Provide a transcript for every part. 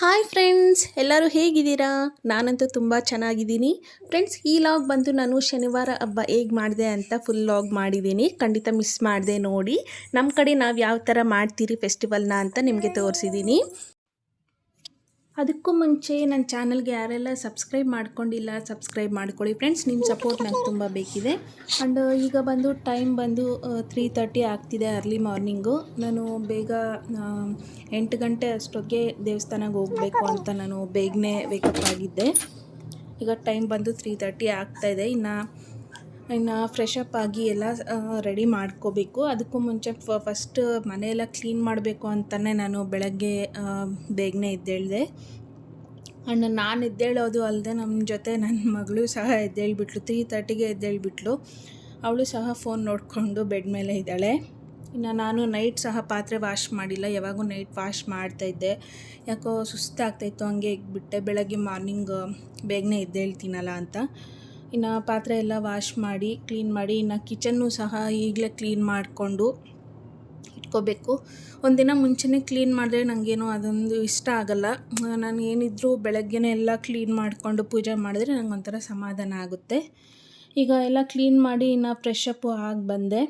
Hi friends, ಎಲ್ಲರೂ ಹೇಗಿದ್ದೀರಾ? ನಾನಂತೂ ತುಂಬ ಚೆನ್ನಾಗಿದ್ದೀನಿ. ಫ್ರೆಂಡ್ಸ್, ಈ ಲಾಗ್ ಬಂದು ನಾನು ಶನಿವಾರ ಹಬ್ಬ ಹೇಗೆ ಮಾಡಿದೆ ಅಂತ ಫುಲ್ ಲಾಗ್ ಮಾಡಿದ್ದೀನಿ. ಖಂಡಿತ ಮಿಸ್ ಮಾಡಿದೆ ನೋಡಿ. ನಮ್ಮ ಕಡೆ ನಾವು ಯಾವ ಥರ ಮಾಡ್ತೀರಿ ಫೆಸ್ಟಿವಲ್ನ ಅಂತ ನಿಮಗೆ ತೋರಿಸಿದ್ದೀನಿ. ಅದಕ್ಕೂ ಮುಂಚೆ ನನ್ನ ಚಾನಲ್ಗೆ ಯಾರೆಲ್ಲ ಸಬ್ಸ್ಕ್ರೈಬ್ ಮಾಡ್ಕೊಂಡಿಲ್ಲ, ಸಬ್ಸ್ಕ್ರೈಬ್ ಮಾಡ್ಕೊಳ್ಳಿ. ಫ್ರೆಂಡ್ಸ್ ನಿಮ್ಮ ಸಪೋರ್ಟ್ ನಂಗೆ ತುಂಬ ಬೇಕಿದೆ. ಆ್ಯಂಡ್ ಈಗ ಬಂದು ಟೈಮ್ ಬಂದು ತ್ರೀ ತರ್ಟಿ ಆಗ್ತಿದೆ ಅರ್ಲಿ ಮಾರ್ನಿಂಗು ನಾನು ಬೇಗ ಎಂಟು ಗಂಟೆ ಅಷ್ಟೊತ್ತಿಗೆ ದೇವಸ್ಥಾನಕ್ಕೆ ಹೋಗಬೇಕು ಅಂತ ನಾನು ಬೇಗನೆ ವೇಕಪ್ ಆಗಿದ್ದೆ. ಈಗ ಟೈಮ್ ಬಂದು ತ್ರೀ ತರ್ಟಿ ಆಗ್ತಾಯಿದೆ ಇನ್ನು ಇನ್ನು ಫ್ರೆಶ್ ಅಪ್ ಆಗಿ ಎಲ್ಲ ರೆಡಿ ಮಾಡ್ಕೋಬೇಕು. ಅದಕ್ಕೂ ಮುಂಚೆ ಫಸ್ಟ್ ಮನೆಯೆಲ್ಲ ಕ್ಲೀನ್ ಮಾಡಬೇಕು ಅಂತಲೇ ನಾನು ಬೆಳಗ್ಗೆ ಬೇಗನೆ ಎದ್ದೇಳಿದೆ. ಆ್ಯಂಡ್ ನಾನು ಎದ್ದೇಳೋದು ಅಲ್ಲದೆ ನಮ್ಮ ಜೊತೆ ನನ್ನ ಮಗಳು ಸಹ ಎದ್ದೇಳ್ಬಿಟ್ಲು ತ್ರೀ ತರ್ಟಿಗೆ ಎದ್ದೇಳ್ಬಿಟ್ಲು. ಅವಳು ಸಹ ಫೋನ್ ನೋಡಿಕೊಂಡು ಬೆಡ್ ಮೇಲೆ ಇದ್ದಾಳೆ. ಇನ್ನು ನಾನು ನೈಟ್ ಸಹ ಪಾತ್ರೆ ವಾಶ್ ಮಾಡಿಲ್ಲ, ಯಾವಾಗೂ ನೈಟ್ ವಾಶ್ ಮಾಡ್ತಾಯಿದ್ದೆ ಯಾಕೋ ಸುಸ್ತಾಗ್ತಾಯಿತ್ತು, ಹಂಗೆ ಬಿಟ್ಟೆ ಬೆಳಗ್ಗೆ ಮಾರ್ನಿಂಗ್ ಬೇಗನೆ ಎದ್ದೇಳ್ತೀನಲ್ಲ ಅಂತ. ಇನ್ನು ಪಾತ್ರೆ ಎಲ್ಲ ವಾಶ್ ಮಾಡಿ ಕ್ಲೀನ್ ಮಾಡಿ, ಇನ್ನು ಕಿಚನ್ನು ಸಹ ಈಗಲೇ ಕ್ಲೀನ್ ಮಾಡಿಕೊಂಡು ಇಟ್ಕೋಬೇಕು ಒಂದಿನ ಮುಂಚೆನೇ ಕ್ಲೀನ್ ಮಾಡಿದ್ರೆ ನನಗೇನು ಅದೊಂದು ಇಷ್ಟ ಆಗಲ್ಲ. ನಾನು ಏನಿದ್ರೂ ಬೆಳಗ್ಗೆನೇ ಎಲ್ಲ ಕ್ಲೀನ್ ಮಾಡಿಕೊಂಡು ಪೂಜೆ ಮಾಡಿದ್ರೆ ನಂಗೆ ಒಂಥರ ಸಮಾಧಾನ ಆಗುತ್ತೆ. ಈಗ ಎಲ್ಲ ಕ್ಲೀನ್ ಮಾಡಿ ಇನ್ನು ಫ್ರೆಶ್ ಅಪ್ ಆಗಿ ಬಂದೆ.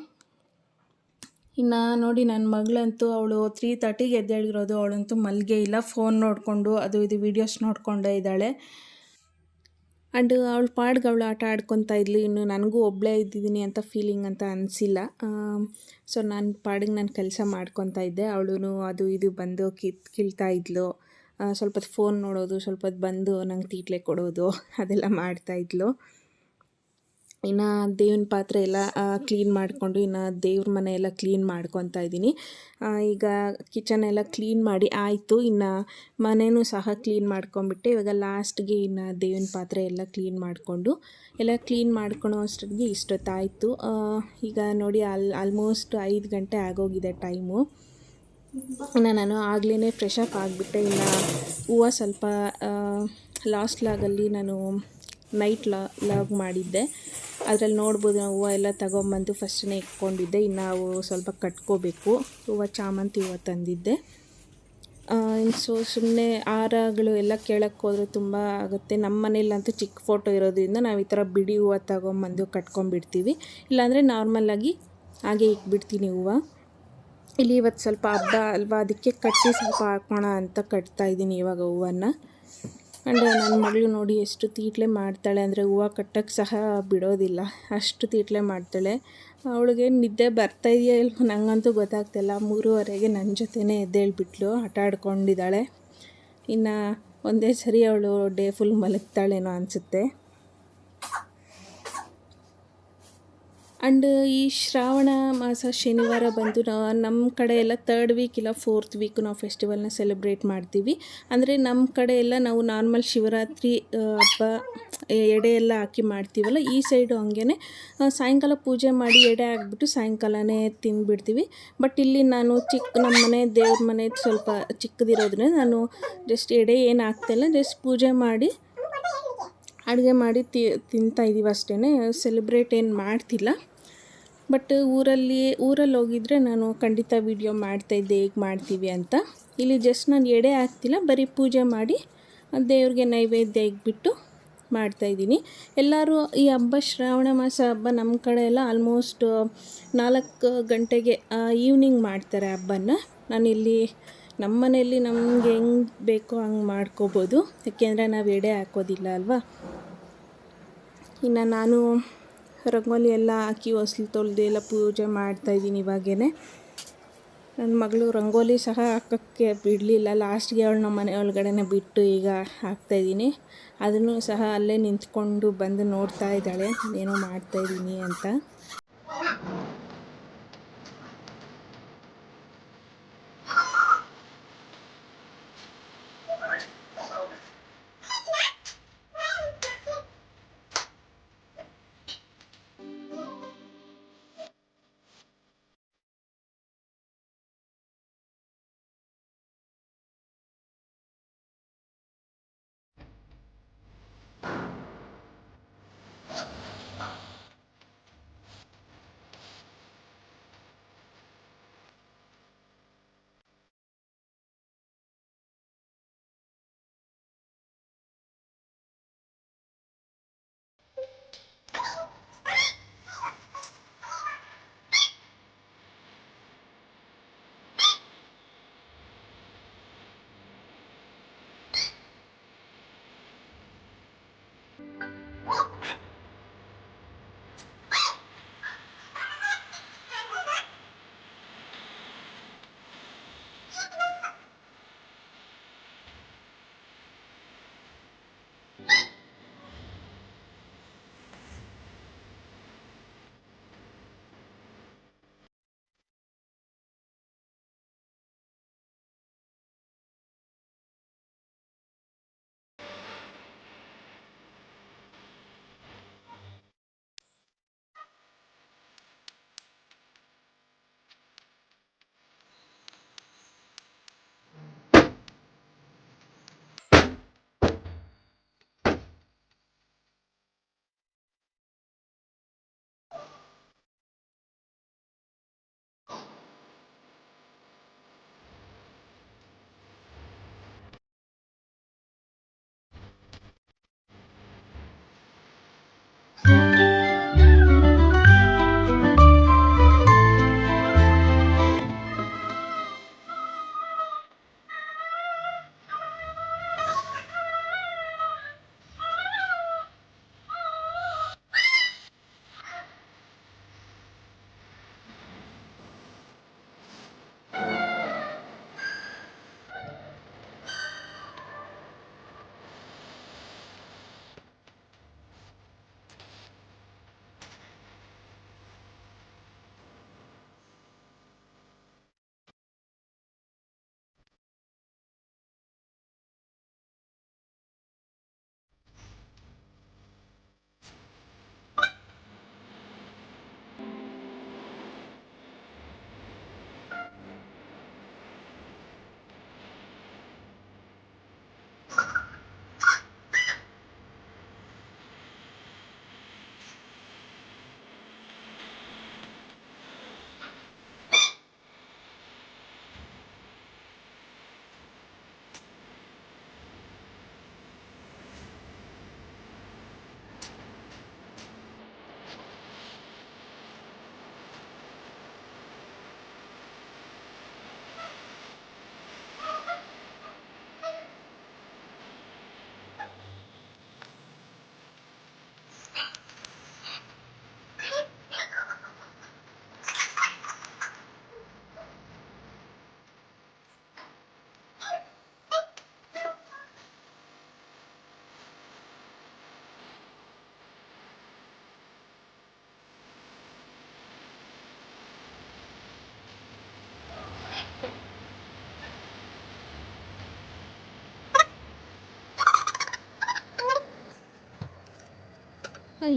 ಇನ್ನು ನೋಡಿ ನನ್ನ ಮಗಳಂತೂ ಅವಳು ತ್ರೀ ತರ್ಟಿಗೆ ಎದ್ದೇಳಿರೋದು ಅವಳಂತೂ ಮಲ್ಗೆ ಇಲ್ಲ. ಫೋನ್ ನೋಡಿಕೊಂಡು ಅದು ಇದು ವೀಡಿಯೋಸ್ ನೋಡಿಕೊಂಡೇ ಇದ್ದಾಳೆ. ಆ್ಯಂಡ್ ಅವಳು ಪಾಡ್ಗೆ ಅವಳು ಆಟ ಆಡ್ಕೊತಾ ಇದ್ಲು. ಇನ್ನು ನನಗೂ ಒಬ್ಬಳೇ ಇದ್ದಿದ್ದೀನಿ ಅಂತ ಫೀಲಿಂಗ್ ಅಂತ ಅನಿಸಿಲ್ಲ. ಸೊ ನಾನು ಪಾಡಿಗೆ ನಾನು ಕೆಲಸ ಮಾಡ್ಕೊತಾ ಇದ್ದೆ. ಅವಳು ಅದು ಇದು ಬಂದು ಕಿತ್, ಕೀಳ್ತಾ ಇದ್ಲು. ಸ್ವಲ್ಪ ಫೋನ್ ನೋಡೋದು ಸ್ವಲ್ಪ ಬಂದು ನಂಗೆ ತೀಟ್ಲೆ ಕೊಡೋದು, ಅದೆಲ್ಲ ಮಾಡ್ತಾಯಿದ್ಲು ಇನ್ನು ದೇವಿನ ಪಾತ್ರೆ ಎಲ್ಲ ಕ್ಲೀನ್ ಮಾಡಿಕೊಂಡು ಇನ್ನು ದೇವ್ರ ಮನೆ ಎಲ್ಲ ಕ್ಲೀನ್ ಮಾಡ್ಕೊತಾ ಇದ್ದೀನಿ. ಈಗ ಕಿಚನ್ ಎಲ್ಲ ಕ್ಲೀನ್ ಮಾಡಿ ಆಯಿತು. ಇನ್ನು ಮನೆಯೂ ಸಹ ಕ್ಲೀನ್ ಮಾಡ್ಕೊಂಬಿಟ್ಟೆ ಇವಾಗ ಲಾಸ್ಟ್ಗೆ ಇನ್ನು ದೇವಿನ ಪಾತ್ರೆ ಎಲ್ಲ ಕ್ಲೀನ್ ಮಾಡಿಕೊಂಡು, ಎಲ್ಲ ಕ್ಲೀನ್ ಮಾಡ್ಕೊಳೋ ಅಷ್ಟೊತ್ತಿಗೆ ಇಷ್ಟೊತ್ತಾಯಿತು. ಈಗ ನೋಡಿ ಅಲ್ಲಿ ಆಲ್ಮೋಸ್ಟ್ ಐದು ಗಂಟೆ ಆಗೋಗಿದೆ ಟೈಮು ಇನ್ನು ನಾನು ಆಗಲೇ ಫ್ರೆಶ್ ಅಪ್ ಆಗಿಬಿಟ್ಟೆ. ಇನ್ನು ಹೂವು ಸ್ವಲ್ಪ ಲಾಸ್ಟ್ ಲಾಗಲ್ಲಿ ನಾನು ನೈಟ್ ಲಾ ಲಾಗ್ ಮಾಡಿದ್ದೆ. ಅದರಲ್ಲಿ ನೋಡ್ಬೋದು ನಾವು ಹೂವು ಎಲ್ಲ ತಗೊಂಬಂದು ಫಸ್ಟೇ ಇಟ್ಕೊಂಡಿದ್ದೆ. ಇನ್ನು ಅವು ಸ್ವಲ್ಪ ಕಟ್ಕೋಬೇಕು. ಹೂವು ಚಾಮಂತಿ ಹೂವು ತಂದಿದ್ದೆ. ಸೊ ಸುಮ್ಮನೆ ಹಾರಗಳು ಎಲ್ಲ ಕೇಳಕ್ಕೆ ಹೋದ್ರೆ ತುಂಬ ಆಗುತ್ತೆ. ನಮ್ಮ ಮನೇಲಂತೂ ಚಿಕ್ಕ ಫೋಟೋ ಇರೋದ್ರಿಂದ ನಾವು ಈ ಥರ ಬಿಡಿ ಹೂವು ತಗೊಂಬಂದು ಕಟ್ಕೊಂಡ್ಬಿಡ್ತೀವಿ. ಇಲ್ಲಾಂದರೆ ನಾರ್ಮಲಾಗಿ ಹಾಗೆ ಇಟ್ಬಿಡ್ತೀನಿ ಹೂವು. ಇಲ್ಲಿ ಇವತ್ತು ಸ್ವಲ್ಪ ಹಬ್ಬ ಅಲ್ವಾ? ಅದಕ್ಕೆ ಕಟ್ಟಿ ಸ್ವಲ್ಪ ಹಾಕೋಣ ಅಂತ ಕಟ್ತಾ ಇದ್ದೀನಿ ಇವಾಗ ಹೂವನ್ನು. ಆ್ಯಂಡ್ ನನ್ನ ಮಗಳು ನೋಡಿ ಎಷ್ಟು ತೀಟ್ಲೆ ಮಾಡ್ತಾಳೆ ಅಂದರೆ ಹೂವು ಕಟ್ಟಕ್ಕೆ ಸಹ ಬಿಡೋದಿಲ್ಲ. ಅಷ್ಟು ತೀಟ್ಲೆ ಮಾಡ್ತಾಳೆ. ಅವಳಿಗೆ ನಿದ್ದೆ ಬರ್ತಾ ಇದೆಯಾ ಇಲ್ವೋ ನನಗಂತೂ ಗೊತ್ತಾಗ್ತಿಲ್ಲ. ಮೂರುವರೆಗೆ ನನ್ನ ಜೊತೆನೇ ಎದ್ದೇಳ್ಬಿಟ್ಲು ಆಟ ಆಡ್ಕೊಂಡಿದ್ದಾಳೆ. ಇನ್ನು ಒಂದೇ ಸರಿ ಅವಳು ಡೇ ಫುಲ್ ಮಲಗ್ತಾಳೇನೋ ಅನಿಸುತ್ತೆ. ಆ್ಯಂಡ್ ಈ ಶ್ರಾವಣ ಮಾಸ ಶನಿವಾರ ಬಂದು ನಮ್ಮ ಕಡೆ ಎಲ್ಲ ತರ್ಡ್ ವೀಕ್ ಇಲ್ಲ ಫೋರ್ತ್ ವೀಕ್ ನಾವು ಫೆಸ್ಟಿವಲ್ನ ಸೆಲೆಬ್ರೇಟ್ ಮಾಡ್ತೀವಿ. ಅಂದರೆ ನಮ್ಮ ಕಡೆ ಎಲ್ಲ ನಾವು ನಾರ್ಮಲ್ ಶಿವರಾತ್ರಿ ಹಬ್ಬ ಎಡೆ ಎಲ್ಲ ಹಾಕಿ ಮಾಡ್ತೀವಲ್ಲ, ಈ ಸೈಡು ಹಂಗೆ ಸಾಯಂಕಾಲ ಪೂಜೆ ಮಾಡಿ ಎಡೆ ಹಾಕ್ಬಿಟ್ಟು ಸಾಯಂಕಾಲನೇ ತಿಂದುಬಿಡ್ತೀವಿ. ಬಟ್ ಇಲ್ಲಿ ನಾನು ಚಿಕ್ಕ ನಮ್ಮ ಮನೆ ದೇವ್ರ ಮನೆ ಸ್ವಲ್ಪ ಚಿಕ್ಕದಿರೋದ್ರಿಂದ ನಾನು ಜಸ್ಟ್ ಎಡೆ ಏನು ಹಾಕ್ತಾಯಿಲ್ಲ ಜಸ್ಟ್ ಪೂಜೆ ಮಾಡಿ, ಅಡುಗೆ ಮಾಡಿ ತಿಂತಾ ಇದ್ದೀವಿ ಅಷ್ಟೇ ಸೆಲೆಬ್ರೇಟ್ ಏನು ಮಾಡ್ತಿಲ್ಲ. ಬಟ್ ಊರಲ್ಲಿ ಊರಲ್ಲಿ ಹೋಗಿದ್ರೆ ನಾನು ಖಂಡಿತ ವೀಡಿಯೋ ಮಾಡ್ತಾಯಿದ್ದೆ ಹೇಗೆ ಮಾಡ್ತೀವಿ ಅಂತ. ಇಲ್ಲಿ ಜಸ್ಟ್ ನಾನು ಎಡೆ ಹಾಕ್ತಿಲ್ಲ, ಬರೀ ಪೂಜೆ ಮಾಡಿ, ದೇವ್ರಿಗೆ ನೈವೇದ್ಯ ಇಕ್ಬಿಟ್ಟು ಮಾಡ್ತಾಯಿದ್ದೀನಿ ಎಲ್ಲರೂ ಈ ಹಬ್ಬ, ಶ್ರಾವಣ ಮಾಸ ಹಬ್ಬ ನಮ್ಮ ಕಡೆ ಎಲ್ಲ ಆಲ್ಮೋಸ್ಟ್ ನಾಲ್ಕು ಗಂಟೆಗೆ ಈವ್ನಿಂಗ್ ಮಾಡ್ತಾರೆ ಹಬ್ಬನ. ನಾನಿಲ್ಲಿ ನಮ್ಮ ಮನೆಯಲ್ಲಿ ನಮಗೆ ಹೆಂಗೆ ಬೇಕೋ ಹಂಗೆ ಮಾಡ್ಕೋಬೋದು. ಯಾಕೆಂದರೆ ನಾವು ಎಡೆ ಹಾಕೋದಿಲ್ಲ ಅಲ್ವಾ? ಇನ್ನು ನಾನು ರಂಗೋಲಿ ಎಲ್ಲ ಹಾಕಿ ಹೊಸ್ಲು ತೊಳೆದು ಎಲ್ಲ ಪೂಜೆ ಮಾಡ್ತಾಯಿದ್ದೀನಿ ಇವಾಗೇ ನನ್ನ ಮಗಳು ರಂಗೋಲಿ ಸಹ ಹಾಕೋಕ್ಕೆ ಬಿಡಲಿಲ್ಲ. ಲಾಸ್ಟ್ಗೆ ಅವಳು ನಮ್ಮ ಮನೆ ಒಳಗಡೆನೆ ಬಿಟ್ಟು ಈಗ ಹಾಕ್ತಾಯಿದ್ದೀನಿ ಅದನ್ನು ಸಹ ಅಲ್ಲೇ ನಿಂತ್ಕೊಂಡು ಬಂದು ನೋಡ್ತಾ ಇದ್ದಾಳೆ. ಏನೋ ಮಾಡ್ತಾಯಿದ್ದೀನಿ ಅಂತ.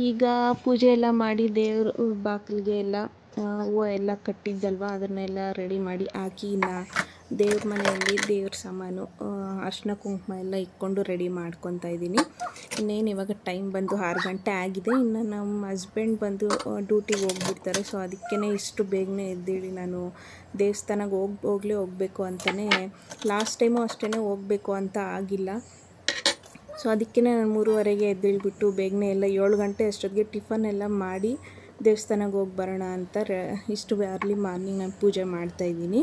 ಈಗ ಪೂಜೆ ಎಲ್ಲ ಮಾಡಿ ದೇವ್ರ ಬಾಗಿಲಿಗೆ ಎಲ್ಲ ಹೂವು ಎಲ್ಲ ಕಟ್ಟಿದ್ದಲ್ವ? ಅದನ್ನೆಲ್ಲ ರೆಡಿ ಮಾಡಿ ಹಾಕಿ ನಾ ದೇವ್ರ ಮನೆಯಲ್ಲಿ ದೇವ್ರ ಸಾಮಾನು ಅರ್ಶಿನ ಕುಂಕುಮ ಎಲ್ಲ ಇಟ್ಕೊಂಡು ರೆಡಿ ಮಾಡ್ಕೊತಾ ಇದ್ದೀನಿ. ಇನ್ನೇನು ಇವಾಗ ಟೈಮ್ ಬಂದು ಆರು ಗಂಟೆ ಆಗಿದೆ. ಇನ್ನು ನಮ್ಮ ಹಸ್ಬೆಂಡ್ ಬಂದು ಡ್ಯೂಟಿಗೆ ಹೋಗ್ಬಿಡ್ತಾರೆ. ಸೊ ಅದಕ್ಕೇ ಇಷ್ಟು ಬೇಗನೆ ಎದ್ದೇಳಿ ನಾನು ದೇವಸ್ಥಾನಕ್ಕೆ ಹೋಗಿ, ಹೋಗಲೇ ಹೋಗಬೇಕು ಅಂತಲೇ ಲಾಸ್ಟ್ ಟೈಮು ಅಷ್ಟೇ ಹೋಗಬೇಕು ಅಂತ ಆಗಿಲ್ಲ. ಸೊ ಅದಕ್ಕೆ ನಾನು ಮೂರುವರೆಗೆ ಎದ್ದೇಳ್ಬಿಟ್ಟು ಬೇಗನೆ ಎಲ್ಲ ಏಳು ಗಂಟೆ ಅಷ್ಟೊತ್ತಿಗೆ ಟಿಫನ್ ಎಲ್ಲ ಮಾಡಿ ದೇವಸ್ಥಾನಕ್ಕೆ ಹೋಗಿ ಬರೋಣ ಅಂತ ಇಷ್ಟು ಅರ್ಲಿ ಮಾರ್ನಿಂಗ್ ನಾನು ಪೂಜೆ ಮಾಡ್ತಾಯಿದ್ದೀನಿ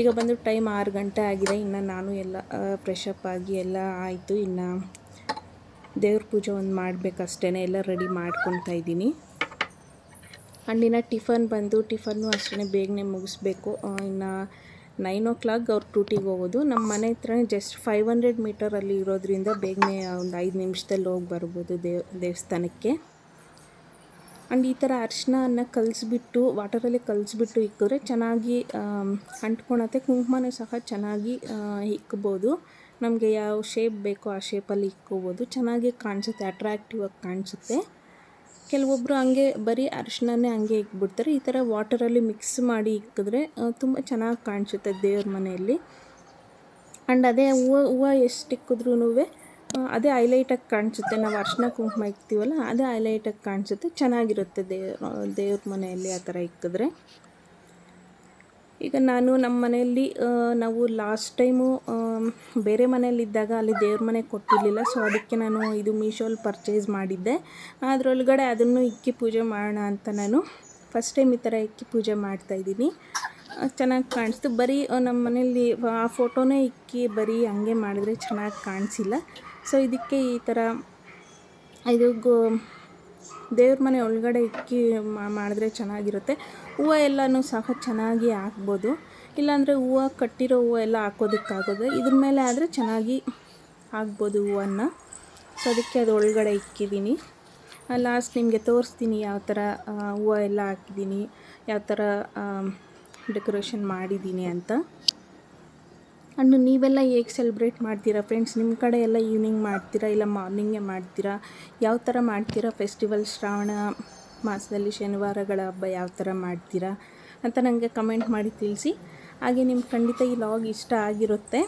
ಈಗ ಬಂದು ಟೈಮ್ ಆರು ಗಂಟೆ ಆಗಿದೆ. ಇನ್ನು ನಾನು ಎಲ್ಲ ಫ್ರೆಶಪ್ ಆಗಿ ಎಲ್ಲ ಆಯಿತು. ಇನ್ನು ದೇವ್ರ ಪೂಜೆ ಒಂದು ಮಾಡಬೇಕಷ್ಟೇ ಎಲ್ಲ ರೆಡಿ ಮಾಡ್ಕೊತಾ ಇದ್ದೀನಿ. ಹಣ್ಣಿನ ಟಿಫನ್ ಬಂದು, ಟಿಫನ್ನು ಅಷ್ಟೇ ಬೇಗನೆ ಮುಗಿಸ್ಬೇಕು. ಇನ್ನು ನೈನ್ ಓ ಕ್ಲಾಕ್ ಅವ್ರು ಟೂಟಿಗೆ ಹೋಗೋದು. ನಮ್ಮ ಮನೆ ಹತ್ರನೇ ಜಸ್ಟ್ ಫೈವ್ ಹಂಡ್ರೆಡ್ ಮೀಟರಲ್ಲಿ ಇರೋದ್ರಿಂದ ಬೇಗನೆ ಒಂದು ಐದು ನಿಮಿಷದಲ್ಲಿ ಹೋಗಿ ಬರ್ಬೋದು ದೇವ್, ದೇವಸ್ಥಾನಕ್ಕೆ. ಆ್ಯಂಡ್ ಈ ಥರ ಅನ್ನ ಕಲಿಸ್ಬಿಟ್ಟು ವಾಟರಲ್ಲಿ ಕಲಿಸ್ಬಿಟ್ಟು ಇಕ್ಕಿದ್ರೆ ಚೆನ್ನಾಗಿ ಅಂಟ್ಕೊಳತ್ತೆ. ಕುಂಕುಮನೂ ಸಹ ಚೆನ್ನಾಗಿ ಇಕ್ಬೋದು. ನಮಗೆ ಯಾವ ಶೇಪ್ ಬೇಕೋ ಆ ಶೇಪಲ್ಲಿ ಇಕ್ಕೋಬೋದು. ಚೆನ್ನಾಗಿ ಕಾಣಿಸುತ್ತೆ ಅಟ್ರಾಕ್ಟಿವ್ ಆಗಿ ಕಾಣಿಸುತ್ತೆ. ಕೆಲವೊಬ್ಬರು ಹಂಗೆ ಬರೀ ಅರಿಶಿನನೇ ಹಂಗೆ ಇಕ್ಬಿಡ್ತಾರೆ. ಈ ಥರ ವಾಟರಲ್ಲಿ ಮಿಕ್ಸ್ ಮಾಡಿ ಇಕ್ಕಿದ್ರೆ ತುಂಬ ಚೆನ್ನಾಗಿ ಕಾಣಿಸುತ್ತೆ ದೇವ್ರ ಮನೆಯಲ್ಲಿ. ಆ್ಯಂಡ್ ಅದೇ ಹೂವು ಹೂವು ಎಷ್ಟು ಇಕ್ಕಿದ್ರೂ ಅದೇ ಹೈಲೈಟಾಗಿ ಕಾಣಿಸುತ್ತೆ. ನಾವು ಅರ್ಶಿನ ಕುಂಕುಮ ಇಕ್ತೀವಲ್ಲ, ಅದೇ ಹೈಲೈಟಾಗಿ ಕಾಣಿಸುತ್ತೆ. ಚೆನ್ನಾಗಿರುತ್ತೆ ದೇವ್ರ ದೇವ್ರ ಮನೆಯಲ್ಲಿ ಆ ಥರ ಇಕ್ಕಿದ್ರೆ. ಈಗ ನಾನು ನಮ್ಮ ಮನೆಯಲ್ಲಿ ನಾವು ಲಾಸ್ಟ್ ಟೈಮು ಬೇರೆ ಮನೆಯಲ್ಲಿದ್ದಾಗ ಅಲ್ಲಿ ದೇವ್ರ ಮನೆ ಕೊಟ್ಟಿರಲಿಲ್ಲ. ಸೊ ಅದಕ್ಕೆ ನಾನು ಇದು ಮೀಶೋಲ್ಲಿ ಪರ್ಚೇಸ್ ಮಾಡಿದ್ದೆ. ಅದರೊಳಗಡೆ ಅದನ್ನು ಇಕ್ಕಿ ಪೂಜೆ ಮಾಡೋಣ ಅಂತ ನಾನು ಫಸ್ಟ್ ಟೈಮ್ ಈ ಥರ ಇಕ್ಕಿ ಪೂಜೆ ಮಾಡ್ತಾಯಿದ್ದೀನಿ ಚೆನ್ನಾಗಿ ಕಾಣಿಸ್ತು. ಬರೀ ನಮ್ಮ ಮನೆಯಲ್ಲಿ, ಆ ಫೋಟೋನೇ ಇಕ್ಕಿ ಬರೀ ಹಂಗೆ ಮಾಡಿದ್ರೆ ಚೆನ್ನಾಗಿ ಕಾಣಿಸಿಲ್ಲ. ಸೊ ಇದಕ್ಕೆ ಈ ಥರ ಇದು ಗೋ ದೇವ್ರ ಮನೆ ಒಳಗಡೆ ಇಕ್ಕಿ ಮಾಡಿದ್ರೆ ಚೆನ್ನಾಗಿರುತ್ತೆ. ಹೂವು ಎಲ್ಲನೂ ಸಹ ಚೆನ್ನಾಗಿ ಹಾಕ್ಬೋದು. ಇಲ್ಲಾಂದರೆ ಹೂವು ಕಟ್ಟಿರೋ ಹೂವು ಎಲ್ಲ ಹಾಕೋದಕ್ಕಾಗೋದು. ಇದ್ರ ಮೇಲೆ ಆದರೆ ಚೆನ್ನಾಗಿ ಹಾಕ್ಬೋದು ಹೂವನ್ನು. ಸೊ ಅದಕ್ಕೆ ಅದು ಒಳಗಡೆ ಇಕ್ಕಿದ್ದೀನಿ. ಲಾಸ್ಟ್ ನಿಮಗೆ ತೋರಿಸ್ತೀನಿ ಯಾವ ಥರ ಹೂವು ಎಲ್ಲ ಹಾಕಿದ್ದೀನಿ, ಯಾವ ಥರ ಡೆಕೋರೇಷನ್ ಮಾಡಿದ್ದೀನಿ ಅಂತ. ಅಂಡ್ ನೀವೆಲ್ಲ ಹೇಗೆ ಸೆಲೆಬ್ರೇಟ್ ಮಾಡ್ತೀರಾ ಫ್ರೆಂಡ್ಸ್ ನಿಮ್ಮ ಕಡೆ ಎಲ್ಲ ಈವ್ನಿಂಗ್ ಮಾಡ್ತೀರಾ ಇಲ್ಲ ಮಾರ್ನಿಂಗೇ ಮಾಡ್ತೀರಾ? ಯಾವ ಥರ ಮಾಡ್ತೀರಾ ಫೆಸ್ಟಿವಲ್ ಶ್ರಾವಣ ಮಾಸದಲ್ಲಿ ಶನಿವಾರಗಳ ಹಬ್ಬ ಯಾವ ಥರ ಮಾಡ್ತೀರಾ ಅಂತ ನನಗೆ ಕಮೆಂಟ್ ಮಾಡಿ ತಿಳಿಸಿ. ಹಾಗೆ ನಿಮ್ಗೆ ಖಂಡಿತ ಈ ಲಾಗ್ ಇಷ್ಟ ಆಗಿರುತ್ತೆ.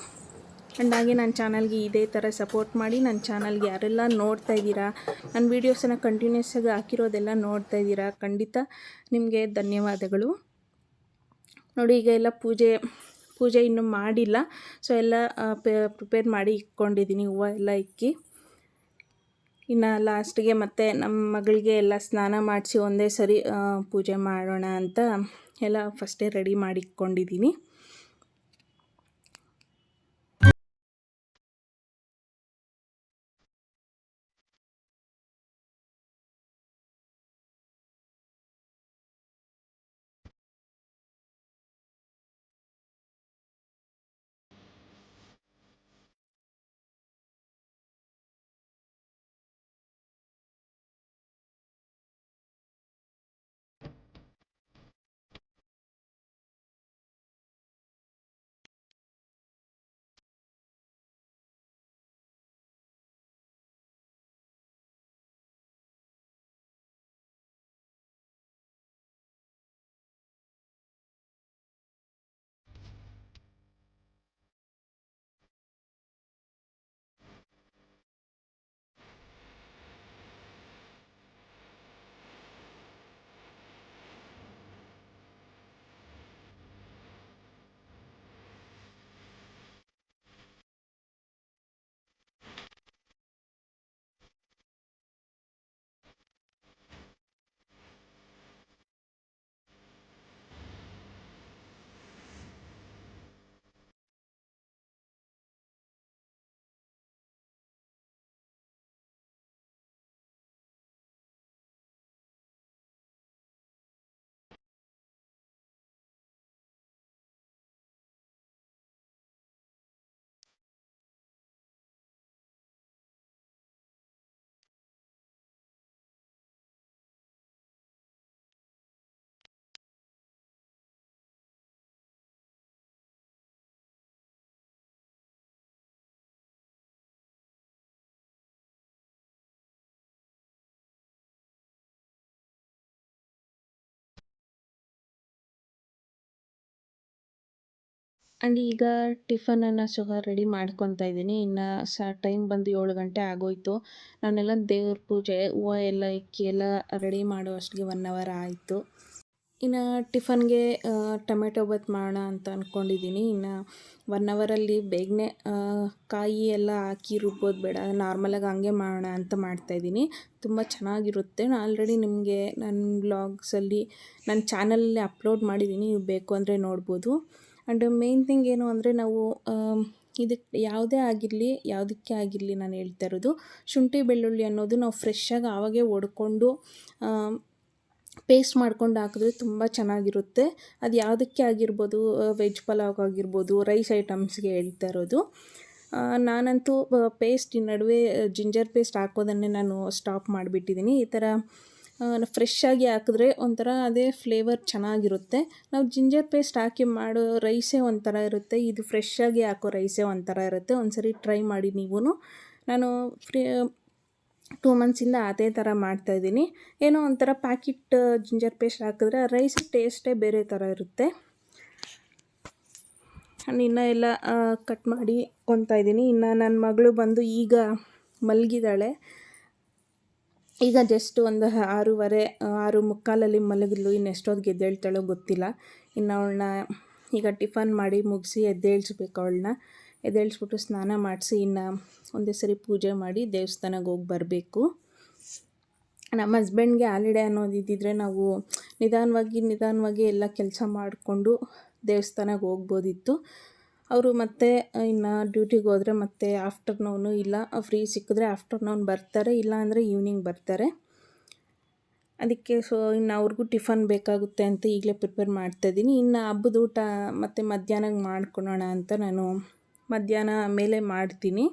ಆ್ಯಂಡ್ ಹಾಗೆ ನನ್ನ ಚಾನಲ್ಗೆ ಇದೇ ಥರ ಸಪೋರ್ಟ್ ಮಾಡಿ ನನ್ನ ಚಾನಲ್ಗೆ ಯಾರೆಲ್ಲ ನೋಡ್ತಾ ಇದ್ದೀರಾ ನನ್ನ ವೀಡಿಯೋಸನ್ನು ಕಂಟಿನ್ಯೂಸ್ ಆಗಿ ಹಾಕಿರೋದೆಲ್ಲ ನೋಡ್ತಾ ಇದ್ದೀರಾ ಖಂಡಿತ ನಿಮಗೆ ಧನ್ಯವಾದಗಳು. ನೋಡಿ ಈಗ ಎಲ್ಲ ಪೂಜೆ ಪೂಜೆ ಇನ್ನೂ ಮಾಡಿಲ್ಲ. ಸೊ ಎಲ್ಲ ಪ್ರಿಪೇರ್ ಮಾಡಿ ಇಟ್ಕೊಂಡಿದ್ದೀನಿ ಹೂವು ಎಲ್ಲ ಇಕ್ಕಿ. ಇನ್ನು ಲಾಸ್ಟಿಗೆ ಮತ್ತೆ ನಮ್ಮ ಮಗಳಿಗೆ ಎಲ್ಲ ಸ್ನಾನ ಮಾಡಿಸಿ ಒಂದೇ ಸರಿ ಪೂಜೆ ಮಾಡೋಣ ಅಂತ ಎಲ್ಲ ಫಸ್ಟೇ ರೆಡಿ ಮಾಡಿ ಇಟ್ಕೊಂಡಿದ್ದೀನಿ ಆ್ಯಂಡ್ ಈಗ ಟಿಫನನ್ನು ಸಹ ರೆಡಿ ಮಾಡ್ಕೊತಾ ಇದ್ದೀನಿ. ಇನ್ನು ಸ ಟೈಮ್ ಬಂದು ಏಳು ಗಂಟೆ ಆಗೋಯಿತು. ನಾನೆಲ್ಲ ದೇವ್ರ ಪೂಜೆ, ಹೂವು ಎಲ್ಲ ಇಕ್ಕಿ ಎಲ್ಲ ರೆಡಿ ಮಾಡೋ ಅಷ್ಟಿಗೆ ಒನ್ ಅವರ್ ಆಯಿತು. ಇನ್ನು ಟಿಫನ್ಗೆ ಟೊಮೆಟೊ ಬಾತ್ ಮಾಡೋಣ ಅಂತ ಅಂದ್ಕೊಂಡಿದ್ದೀನಿ ಇನ್ನು ಒನ್ ಅವರಲ್ಲಿ ಬೇಗನೆ ಕಾಯಿ ಎಲ್ಲ ಹಾಕಿ ರುಬ್ಬೋದು ಬೇಡ. ನಾರ್ಮಲಾಗಿ ಹಂಗೆ ಮಾಡೋಣ ಅಂತ ಮಾಡ್ತಾಯಿದ್ದೀನಿ ತುಂಬ ಚೆನ್ನಾಗಿರುತ್ತೆ. ನಾನು ಆಲ್ರೆಡಿ ನಿಮಗೆ ನನ್ನ ಬ್ಲಾಗ್ಸಲ್ಲಿ ನನ್ನ ಚಾನಲಲ್ಲಿ ಅಪ್ಲೋಡ್ ಮಾಡಿದ್ದೀನಿ. ನೀವು ಬೇಕು ಅಂದರೆ ನೋಡ್ಬೋದು. ಆ್ಯಂಡ್ ಮೇನ್ ಥಿಂಗ್ ಏನು ಅಂದರೆ ನಾವು ಇದಕ್ಕೆ ಯಾವುದೇ ಆಗಿರಲಿ, ಯಾವುದಕ್ಕೆ ಆಗಿರಲಿ ನಾನು ಹೇಳ್ತಾ ಇರೋದು, ಶುಂಠಿ ಬೆಳ್ಳುಳ್ಳಿ ಅನ್ನೋದು ನಾವು ಫ್ರೆಶ್ಶಾಗಿ ಆವಾಗೇ ಒಡ್ಕೊಂಡು ಪೇಸ್ಟ್ ಮಾಡ್ಕೊಂಡು ಹಾಕಿದ್ರೆ ತುಂಬ ಚೆನ್ನಾಗಿರುತ್ತೆ. ಅದು ಯಾವುದಕ್ಕೆ ಆಗಿರ್ಬೋದು ವೆಜ್ ಪಲಾವ್ ಆಗಿರ್ಬೋದು ರೈಸ್ ಐಟಮ್ಸ್ಗೆ ಹೇಳ್ತಾ ಇರೋದು. ನಾನಂತೂ ಪೇಸ್ಟ್ ನಡುವೆ ಜಿಂಜರ್ ಪೇಸ್ಟ್ ಹಾಕೋದನ್ನೇ ನಾನು ಸ್ಟಾಪ್ ಮಾಡಿಬಿಟ್ಟಿದ್ದೀನಿ. ಈ ಥರ ಫ್ರೆಶ್ಶಾಗಿ ಹಾಕಿದ್ರೆ ಒಂಥರ ಅದೇ ಫ್ಲೇವರ್ ಚೆನ್ನಾಗಿರುತ್ತೆ. ನಾವು ಜಿಂಜರ್ ಪೇಸ್ಟ್ ಹಾಕಿ ಮಾಡೋ ರೈಸೇ ಒಂಥರ ಇರುತ್ತೆ. ಇದು ಫ್ರೆಶ್ಶಾಗಿ ಹಾಕೋ ರೈಸೇ ಒಂಥರ ಇರುತ್ತೆ. ಒಂದು ಸರಿ ಟ್ರೈ ಮಾಡಿ ನೀವು ನಾನು ಫ್ರೀ ಟೂ ಮಂತ್ಸಿಂದ ಅದೇ ಥರ ಮಾಡ್ತಾಯಿದ್ದೀನಿ ಏನೋ ಒಂಥರ ಪ್ಯಾಕೆಟ್ ಜಿಂಜರ್ ಪೇಸ್ಟ್ ಹಾಕಿದ್ರೆ ರೈಸ್ ಟೇಸ್ಟೇ ಬೇರೆ ಥರ ಇರುತ್ತೆ. ನಾನು ಇನ್ನೂ ಎಲ್ಲ ಕಟ್ ಮಾಡಿ ಇದ್ದೀನಿ. ಇನ್ನು ನನ್ನ ಮಗಳು ಬಂದು ಈಗ ಮಲಗಿದ್ದಾಳೆ ಈಗ ಜಸ್ಟ್ ಒಂದು ಆರೂವರೆ ಆರು ಮುಕ್ಕಾಲಲ್ಲಿ ಮಲಗಿದ್ಲು. ಇನ್ನು ಎಷ್ಟೊತ್ತಿಗೆ ಎದ್ದೇಳ್ತಾಳೋ ಗೊತ್ತಿಲ್ಲ. ಇನ್ನು ಅವಳನ್ನ ಈಗ ಟಿಫನ್ ಮಾಡಿ ಮುಗಿಸಿ ಎದ್ದೇಳಿಸ್ಬೇಕು ಅವಳನ್ನ. ಎದ್ದೇಳಿಸ್ಬಿಟ್ಟು ಸ್ನಾನ ಮಾಡಿಸಿ ಇನ್ನು ಒಂದೇ ಸರಿ ಪೂಜೆ ಮಾಡಿ ದೇವಸ್ಥಾನಕ್ಕೆ ಹೋಗಿ ಬರಬೇಕು. ನಮ್ಮ ಹಸ್ಬೆಂಡ್ಗೆ ಹಾಲಿಡೇ ಅನ್ನೋದು ಇದ್ದಿದ್ರೆ ನಾವು ನಿಧಾನವಾಗಿ ನಿಧಾನವಾಗಿ ಎಲ್ಲ ಕೆಲಸ ಮಾಡಿಕೊಂಡು ದೇವಸ್ಥಾನಕ್ಕೆ ಹೋಗ್ಬೋದಿತ್ತು. ಅವರು ಮತ್ತೆ ಇನ್ನು ಡ್ಯೂಟಿಗೆ ಹೋದರೆ ಮತ್ತೆ ಆಫ್ಟರ್ನೂನು ಇಲ್ಲ. ಫ್ರೀ ಸಿಕ್ಕಿದ್ರೆ ಆಫ್ಟರ್ನೂನ್ ಬರ್ತಾರೆ, ಇಲ್ಲ ಅಂದರೆ ಈವ್ನಿಂಗ್ ಬರ್ತಾರೆ. ಅದಕ್ಕೆ ಸೊ ಇನ್ನು ಅವ್ರಿಗೂ ಟಿಫನ್ ಬೇಕಾಗುತ್ತೆ ಅಂತ ಈಗಲೇ ಪ್ರಿಪೇರ್ ಮಾಡ್ತಾಯಿದ್ದೀನಿ ಇನ್ನು ಹಬ್ಬದ ಊಟ ಮತ್ತು ಮಧ್ಯಾಹ್ನಕ್ಕೆ ಮಾಡ್ಕೊಳೋಣ ಅಂತ ನಾನು ಮಧ್ಯಾಹ್ನ ಮೇಲೆ ಮಾಡ್ತೀನಿ.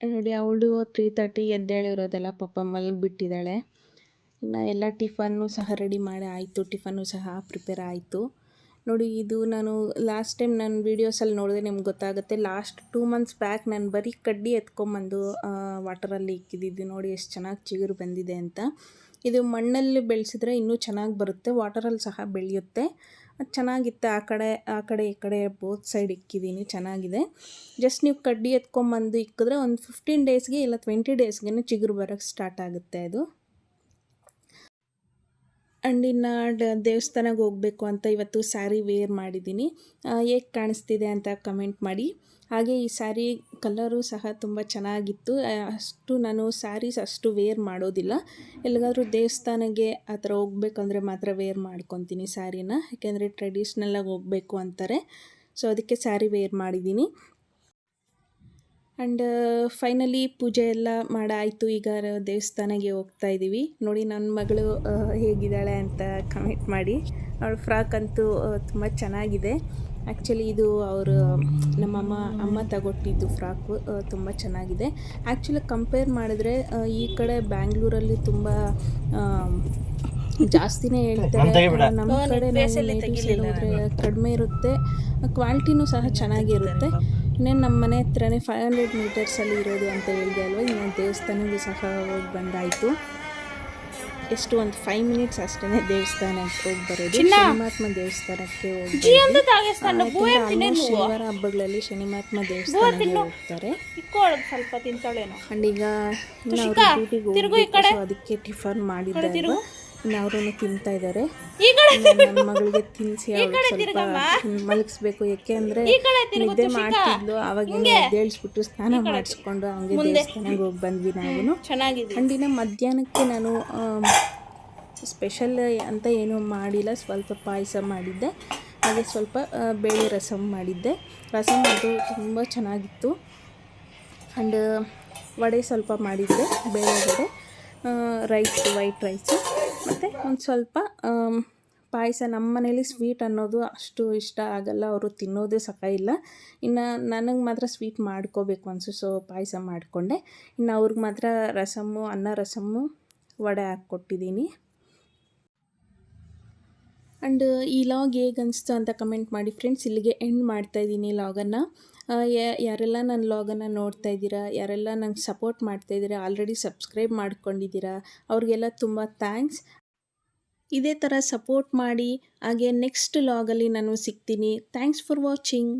ನೋಡಿ, ಅವಳು ತ್ರೀ ತರ್ಟಿ ಎದ್ದೇಳಿರೋದೆಲ್ಲ ಪಾಪ ಮಲಗಿಬಿಟ್ಟಿದ್ದಾಳೆ ಇನ್ನು ಎಲ್ಲ ಟಿಫನ್ನು ಸಹ ರೆಡಿ ಮಾಡಿ ಆಯಿತು, ಟಿಫನ್ನು ಸಹ ಪ್ರಿಪೇರ್ ಆಯಿತು. ನೋಡಿ, ಇದು ನಾನು ಲಾಸ್ಟ್ ಟೈಮ್ ನನ್ನ ವೀಡಿಯೋಸಲ್ಲಿ ನೋಡಿದ್ರೆ ನಿಮ್ಗೆ ಗೊತ್ತಾಗುತ್ತೆ. ಲಾಸ್ಟ್ ಟೂ ಮಂತ್ಸ್ ಬ್ಯಾಕ್ ನಾನು ಬರೀ ಕಡ್ಡಿ ಎತ್ಕೊಂಬಂದು ವಾಟರಲ್ಲಿ ಇಕ್ಕಿದ್ದು ನೋಡಿ, ಎಷ್ಟು ಚೆನ್ನಾಗಿ ಚಿಗುರು ಬಂದಿದೆ ಅಂತ. ಇದು ಮಣ್ಣಲ್ಲಿ ಬೆಳೆಸಿದ್ರೆ ಇನ್ನೂ ಚೆನ್ನಾಗಿ ಬರುತ್ತೆ ವಾಟರಲ್ಲಿ ಸಹ ಬೆಳೆಯುತ್ತೆ. ಚೆನ್ನಾಗಿತ್ತು ಆ ಕಡೆ ಆ ಕಡೆ, ಈ ಕಡೆ ಬೋತ್ ಸೈಡ್ ಇಕ್ಕಿದ್ದೀನಿ ಚೆನ್ನಾಗಿದೆ. ಜಸ್ಟ್ ನೀವು ಕಡ್ಡಿ ಎತ್ಕೊಂಬಂದು ಇಕ್ಕಿದ್ರೆ ಒಂದು ಫಿಫ್ಟೀನ್ ಡೇಸ್ಗೆ ಇಲ್ಲ ಟ್ವೆಂಟಿ ಡೇಸ್ಗೆ ಚಿಗುರು ಬರೋಕ್ಕೆ ಸ್ಟಾರ್ಟ್ ಆಗುತ್ತೆ ಅದು ಆ್ಯಂಡ್ ಇನ್ನು ದೇವಸ್ಥಾನಕ್ಕೆ ಹೋಗಬೇಕು ಅಂತ ಇವತ್ತು ಸ್ಯಾರಿ ವೇರ್ ಮಾಡಿದ್ದೀನಿ ಹೇಗೆ ಕಾಣಿಸ್ತಿದೆ ಅಂತ ಕಮೆಂಟ್ ಮಾಡಿ. ಹಾಗೆ ಈ ಸ್ಯಾರಿ ಕಲರು ಸಹ ತುಂಬ ಚೆನ್ನಾಗಿತ್ತು. ಅಷ್ಟು ನಾನು ಸ್ಯಾರೀಸ್ ಅಷ್ಟು ವೇರ್ ಮಾಡೋದಿಲ್ಲ. ಎಲ್ಲಿಗಾದರೂ ದೇವಸ್ಥಾನಕ್ಕೆ ಆ ಥರ ಹೋಗ್ಬೇಕಂದ್ರೆ ಮಾತ್ರ ವೇರ್ ಮಾಡ್ಕೊತೀನಿ ಸ್ಯಾರಿನ. ಯಾಕೆಂದರೆ ಟ್ರೆಡಿಷ್ನಲ್ಲಾಗಿ ಹೋಗಬೇಕು ಅಂತಾರೆ. ಸೊ ಅದಕ್ಕೆ ಸ್ಯಾರಿ ವೇರ್ ಮಾಡಿದ್ದೀನಿ. ಆ್ಯಂಡ್ ಫೈನಲಿ ಪೂಜೆ ಎಲ್ಲ ಮಾಡಾಯಿತು. ಈಗ ದೇವಸ್ಥಾನಕ್ಕೆ ಹೋಗ್ತಾ ಇದ್ದೀವಿ. ನೋಡಿ ನನ್ನ ಮಗಳು ಹೇಗಿದ್ದಾಳೆ ಅಂತ ಕಮೆಂಟ್ ಮಾಡಿ. ಅವಳ ಫ್ರಾಕ್ ಅಂತೂ ತುಂಬ ಚೆನ್ನಾಗಿದೆ. ಆ್ಯಕ್ಚುಲಿ ಇದು ಅವರು ನಮ್ಮಮ್ಮ ಅಮ್ಮ ತಗೊಟ್ಟಿದ್ದು ಫ್ರಾಕು ತುಂಬ ಚೆನ್ನಾಗಿದೆ. ಆ್ಯಕ್ಚುಲಿ ಕಂಪೇರ್ ಮಾಡಿದ್ರೆ ಈ ಕಡೆ ಬ್ಯಾಂಗ್ಳೂರಲ್ಲಿ ತುಂಬ ಜಾಸ್ತಿನೇ ಹೇಳ್ತಾರೆ. ನಮ್ಮ ಕಡೆ ಹೋದರೆ ಕಡಿಮೆ ಇರುತ್ತೆ. ಕ್ವಾಲಿಟಿನೂ ಸಹ ಚೆನ್ನಾಗಿರುತ್ತೆ. ಇನ್ನೇನು ನಮ್ಮ ಮನೆ ಹತ್ರನೇ ಫೈವ್ ಹಂಡ್ರೆಡ್ ಮೀಟರ್ಸಲ್ಲಿ ಇರೋದು ಅಂತ ಹೇಳಿದೆ ಅಲ್ವಾ? ಇನ್ನೊಂದು ದೇವಸ್ಥಾನಕ್ಕೂ ಸಹ ಹೋಗಿ ಬಂದಾಯಿತು. ಎಷ್ಟು ಒಂದು ಫೈವ್ ಮಿನಿಟ್ಸ್ ಅಷ್ಟೇ ದೇವಸ್ಥಾನಕ್ಕೆ ಹೋಗಿ ಬರೋದು. ಶನಿಮಾತ್ಮ ದೇವಸ್ಥಾನಕ್ಕೆ ಹೋಗಿ ಶನಿವಾರ ಹಬ್ಬಗಳಲ್ಲಿ ಶನಿಮಾತ್ಮ ದೇವಸ್ಥಾನಕ್ಕೆ ಹೋಗ್ತಾರೆ. ಸ್ವಲ್ಪ ತಿಂತಾಳೇನೋ. ಅಂಡ್ ಈಗ ಡ್ಯೂಟಿಗೆ ಅದಕ್ಕೆ ಟಿಫನ್ ಮಾಡಿದ್ದಾರೆ. ಅವರು ತಿಂತಾ ಇದ್ದಾರೆ ನನ್ನ ಮಗಳಿಗೆ ತಿನ್ಸಿ ಅವ್ಳಿಗೆ ಸ್ವಲ್ಪ ಮಲಗಿಸ್ಬೇಕು. ಯಾಕೆ ಅಂದ್ರೆ ನಿದ್ದೆ ಮಾಡ್ತಿದ್ಲು ಅವಾಗ ಎದ್ದೇಳಿಸ್ಬಿಟ್ಟು ಸ್ನಾನ ಮಾಡಿಸ್ಕೊಂಡು ಹಂಗೆ ದೇವಸ್ಥಾನಕ್ಕೆ ಹೋಗಿ ಬಂದ್ವಿ ನಾವು. ಅಂಡಿನ ಮಧ್ಯಾಹ್ನಕ್ಕೆ ನಾನು ಸ್ಪೆಷಲ್ ಅಂತ ಏನೂ ಮಾಡಿಲ್ಲ. ಸ್ವಲ್ಪ ಪಾಯಸ ಮಾಡಿದ್ದೆ. ಹಾಗೆ ಸ್ವಲ್ಪ ಬೇಳೆ ರಸಮ್ ಮಾಡಿದ್ದೆ. ರಸಮ್ ಅದು ತುಂಬ ಚೆನ್ನಾಗಿತ್ತು. ಆ್ಯಂಡ್ ವಡೆ ಸ್ವಲ್ಪ ಮಾಡಿದ್ದೆ ಬೇಳೆ ವಡೆ. ರೈಸ್ ವೈಟ್ ರೈಸು ಮತ್ತು ಒಂದು ಸ್ವಲ್ಪ ಪಾಯಸ ನಮ್ಮ ಮನೇಲಿ ಸ್ವೀಟ್ ಅನ್ನೋದು ಅಷ್ಟು ಇಷ್ಟ ಆಗಲ್ಲ. ಅವರು ತಿನ್ನೋದೇ ಸಖ ಇಲ್ಲ. ಇನ್ನು ನನಗೆ ಮಾತ್ರ ಸ್ವೀಟ್ ಮಾಡ್ಕೋಬೇಕು ಅನಿಸು ಸೊ ಪಾಯಸ ಮಾಡಿಕೊಂಡೆ. ಇನ್ನು ಅವ್ರಿಗೆ ಮಾತ್ರ ರಸಮ್ಮು, ಅನ್ನ ರಸಮ್ಮು ವಡೆ ಹಾಕ್ಕೊಟ್ಟಿದ್ದೀನಿ ಆ್ಯಂಡ್ ಈ ಲಾಗ್ ಹೇಗೆ ಅಂತ ಕಮೆಂಟ್ ಮಾಡಿ ಫ್ರೆಂಡ್ಸ್ ಇಲ್ಲಿಗೆ ಎಂಡ್ ಮಾಡ್ತಾಯಿದ್ದೀನಿ ಲಾಗನ್ನು ಯಾರೆಲ್ಲ ನನ್ನ ಲಾಗನ್ನು ನೋಡ್ತಾ ಇದ್ದೀರಾ, ಯಾರೆಲ್ಲ ನಂಗೆ ಸಪೋರ್ಟ್ ಮಾಡ್ತಾ ಇದ್ದೀರಾ, ಆಲ್ರೆಡಿ ಸಬ್ಸ್ಕ್ರೈಬ್ ಮಾಡ್ಕೊಂಡಿದ್ದೀರಾ, ಅವ್ರಿಗೆಲ್ಲ ತುಂಬ ಥ್ಯಾಂಕ್ಸ್. ಇದೇ ಥರ ಸಪೋರ್ಟ್ ಮಾಡಿ ಹಾಗೆ ನೆಕ್ಸ್ಟ್ ಲಾಗಲ್ಲಿ ನಾನು ಸಿಗ್ತೀನಿ. Thanks for watching.